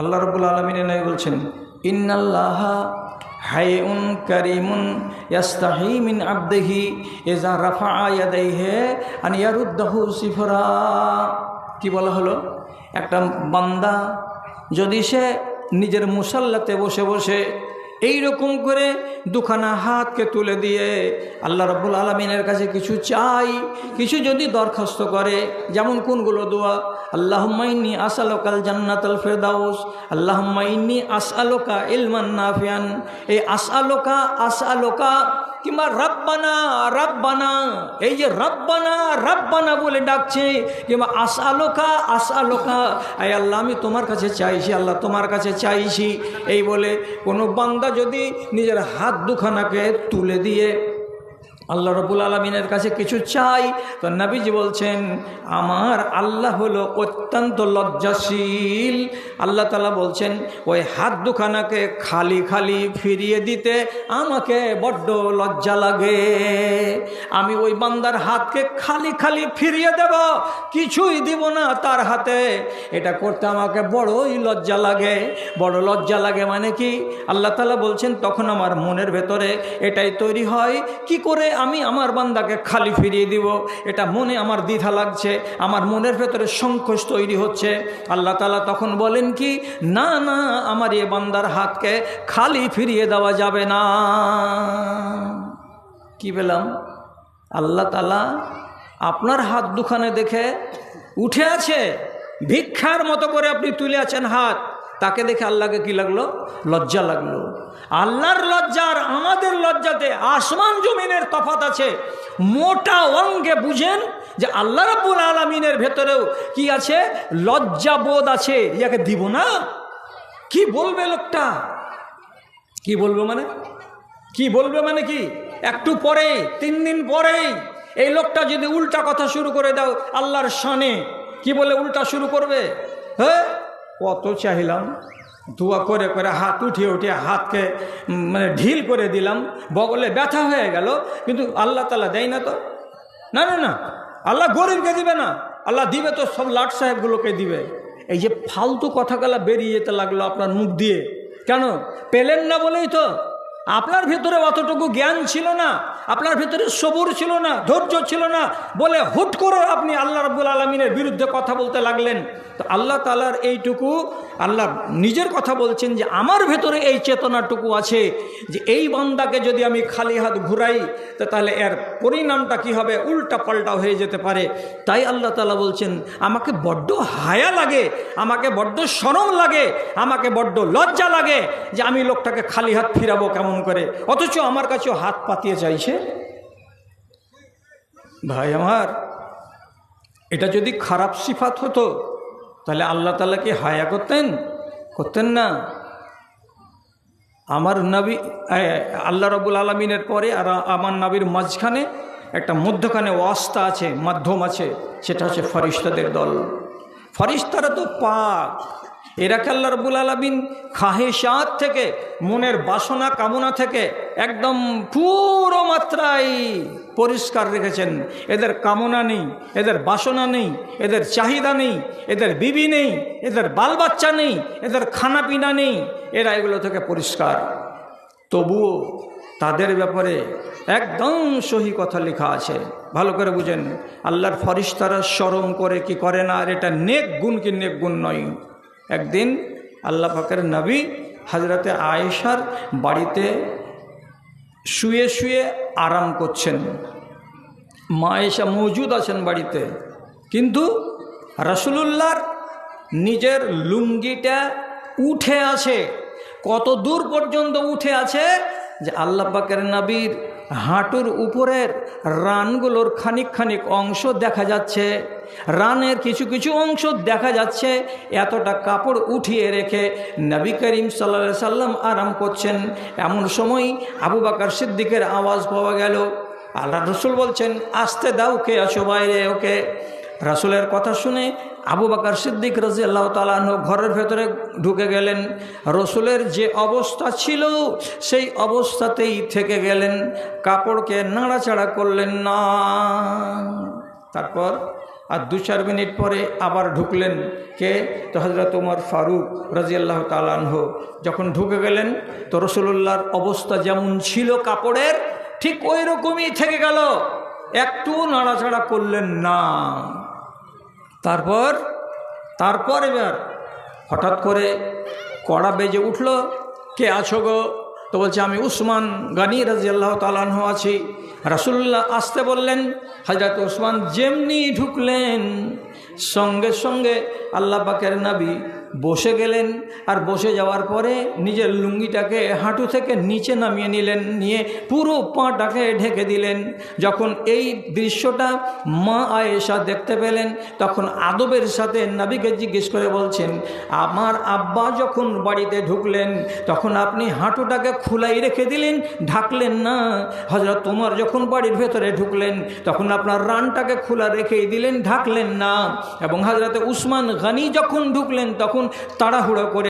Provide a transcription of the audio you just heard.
আল্লাহ রবুল আলমিন নাই বলছেন, ইন্নাল্লাহ হাইউন করিমুন ইয়াস্তাহি মিন আবদেহি এজা রাফা ইয়াদাইহে আন ইয়ারুদ্দাহু সিফরা। কি বলা হলো? একটা বান্দা যদি সে নিজের মুসাল্লাতে বসে বসে এই রকম করে দুখানা হাতকে তুলে দিয়ে আল্লাহ রব্বুল আলমিনের কাছে কিছু চাই, কিছু যদি দরখাস্ত করে, যেমন কোনগুলো দোয়া? আল্লাহমাইনি আসালোকাল জান্নাতাল ফেরদাউস আল্লাহমাইনি আসআলোকা ইলমান নাফিয়ান। এই আসআলোকা আসআলোকা কিংবা রাব্বানা রাব্বানা, এই যে রাব্বানা রাব্বানা বলে ডাকছে, কিংবা আসআলোকা আসআলোকা আই আল্লাহ, আমি তোমার কাছে চাইছি, আল্লাহ তোমার কাছে চাইছি। এই বলে কোনো বান্দা যদি নিজের হাত দুখানাকে তুলে দিয়ে আল্লাহ রবুল আলমিনের কাছে কিছু চাই। তো নাবিজি বলছেন, আমার আল্লাহ হলো অত্যন্ত লজ্জাশীল। আল্লাহ তালা বলছেন, ওই হাত দুখানাকে খালি খালি ফিরিয়ে দিতে আমাকে বড্ড লজ্জা লাগে। আমি ওই বান্দার হাতকে খালি খালি ফিরিয়ে দেব, কিছুই দিব না তার হাতে। এটা করতে আমাকে বড়ই লজ্জা লাগে। বড় লজ্জা লাগে মানে কি? আল্লাহ তালা বলছেন, তখন আমার মনের ভেতরে এটাই তৈরি হয়। কি করে আমি আমার বান্দাকে খালি ফিরিয়ে দিব। এটা মনে আমার দ্বিধা লাগছে। আমার মনের ভেতরে সংকোচ তৈরি হচ্ছে। আল্লাহ তালা তখন বলেন কি, না না, আমার এ বান্দার হাতকে খালি ফিরিয়ে দেওয়া যাবে না। কি পেলাম? আল্লাহ তালা আপনার হাত দুখানে দেখে উঠে আছে। ভিক্ষার মতো করে আপনি তুলে আছেন হাত। তাকে দেখে আল্লাহকে কি লাগল? লজ্জা লাগল। আল্লাহর লজ্জার আমাদের লজ্জাতে আসমান জমিনের তফাত আছে। মোটা অঙ্গে বুঝেন যে আল্লাহ রাব্বুল আলমিনের ভেতরেও কি আছে? লজ্জাবোধ আছে। ইয়াকে দিব না? কি বলবে লোকটা? কি বলবে মানে? কি বলবে মানে কি? একটু পরেই তিন দিন পরেই এই লোকটা যদি উল্টা কথা শুরু করে দাও, আল্লাহর শানে, কি বলে উল্টা শুরু করবে? হ্যাঁ? কত চাইলাম ধোয়া করে করে হাত উঠিয়ে উঠিয়ে হাতকে মানে ঢিল করে দিলাম, বগলে ব্যথা হয়ে গেল, কিন্তু আল্লাহ তালা দেয় না তো? না না না। আল্লাহ গরিবকে দিবে না। আল্লাহ দিবে তো সব লাট সাহেবগুলোকে দিবে। এই যে ফালতু কথাগুলো বেরিয়ে যেতে লাগল আপনার মুখ দিয়ে। কেন? পেলেন না বলেই তো। আপনার ভেতরে অতটুকু জ্ঞান ছিল না, আপনার ভেতরে সবুর ছিল না, ধৈর্য ছিল না বলে হুট করে আপনি আল্লাহ রব্বুল আলমিনের বিরুদ্ধে কথা বলতে লাগলেন। তো আল্লাহ তালার এইটুকু, আল্লাহ নিজের কথা বলছেন যে আমার ভেতরে এই চেতনাটুকু আছে যে এই বান্দাকে যদি আমি খালি হাত ঘুরাই, তো তাহলে এর পরিণামটা কি হবে? উল্টা পাল্টা হয়ে যেতে পারে। তাই আল্লাহ তালা বলছেন, আমাকে বড্ড হায়া লাগে, আমাকে বড্ড সরম লাগে, আমাকে বড্ড লজ্জা লাগে যে আমি লোকটাকে খালি হাত ফিরাবো কেমন করে। অথচ আমার কাছেও হাত পাতিয়ে চাইছে। ভাই আমার, এটা যদি খারাপ সিফাত হতো তাহলে আল্লাহ তালা কি হায়া করতেন? করতেন না। আমার নবী আল্লাহ রবুল আলমিনের পরে আর আমার নবীর মাঝখানে একটা মধ্যখানে ওয়াস্তা আছে, মাধ্যম আছে, সেটা হচ্ছে ফরিস্তাদের দল। ফরিস্তারা তো পাক। এরাকে আল্লাহ রবুল আলমিন খাহেসাত থেকে, মনের বাসনা, কামনা থেকে একদম পুরো মাত্রায় পরিষ্কার রেখেছেন। এদের কামনা নেই, এদের বাসনা নেই, এদের চাহিদা নেই, এদের বিবি নেই, এদের বাল বাচ্চা নেই, এদের খানা পিনা নেই, এরা এগুলো থেকে পরিষ্কার। তবুও তাদের ব্যাপারে একদম সহি কথা লেখা আছে। ভালো করে বুঝেন, আল্লাহর ফরিস্তারা স্মরণ করে কি করে না, আর এটা নেক গুণ কি নেক গুণ নয়। একদিন আল্লাহ পাকের নবী হাজরাতে আয়েশার বাড়িতে শুয়ে শুয়ে আরাম করছেন। মা এসা মজুদ আছেন বাড়িতে। কিন্তু রসুলুল্লাহর নিজের লুঙ্গিটা উঠে আছে কত দূর পর্যন্ত উঠে আছে যে আল্লাহ পাকের নবীর হাঁটুর উপরের রানগুলোর খানিক খানিক অংশ দেখা যাচ্ছে। রানের কিছু কিছু অংশ দেখা যাচ্ছে। এতটা কাপড় উঠিয়ে রেখে নবী করিম সাল্লা সাল্লাম আরাম করছেন। এমন সময় আবু বাকার সিদ্দিকের আওয়াজ পাওয়া গেল। আল্লাহ রসুল বলছেন, আসতে দাও, কে আছো বাইরে ওকে? রাসুলের কথা শুনে আবু বাকার সিদ্দিক রাজি আল্লাহ তালাহ ঘরের ভেতরে ঢুকে গেলেন। রসুলের যে অবস্থা ছিল, সেই অবস্থাতেই থেকে গেলেন। কাপড়কে নাড়াচাড়া করলেন না। তারপর আর দু চার মিনিট পরে আবার ঢুকলেন। কে? তো হজরত উমর ফারুক রাজিয়াল্লাহ তালানহ যখন ঢুকে গেলেন, তো রসুল্লাহর অবস্থা যেমন ছিল কাপড়ের, ঠিক ওই রকমই থেকে গেল। একটু নাড়াচাড়া করলেন না। তারপর তারপর এবার হঠাৎ করে কড়া বেজে উঠল, কে আছো গো? তো বলছে, আমি উসমান গানি রাজিয়াল্লাহ তালাহ আছি। রাসুল্লাহ আসতে বললেন হজরত উসমান যেমনি ঢুকলেন, সঙ্গে সঙ্গে আল্লাহ পাকের নাবি বসে গেলেন আর বসে যাওয়ার পরে নিজের লুঙ্গিটাকে হাঁটু থেকে নিচে নামিয়ে নিলেন, নিয়ে পুরো পাটাকে ঢেকে দিলেন। যখন এই দৃশ্যটা মা আয়েশা দেখতে পেলেন, তখন আদবের সাথে নাবিকে জিজ্ঞেস করে বলছেন, আমার আব্বা যখন বাড়িতে ঢুকলেন, তখন আপনি হাঁটুটাকে খোলাই রেখে দিলেন, ঢাকলেন না? হজরত তোমার যখন বাড়ির ভেতরে ঢুকলেন, তখন আপনার রানটাকে খোলা রেখেই দিলেন, ঢাকলেন না। এবং হজরত উসমান গানি যখন ঢুকলেন তখন তাড়াহুড়ো করে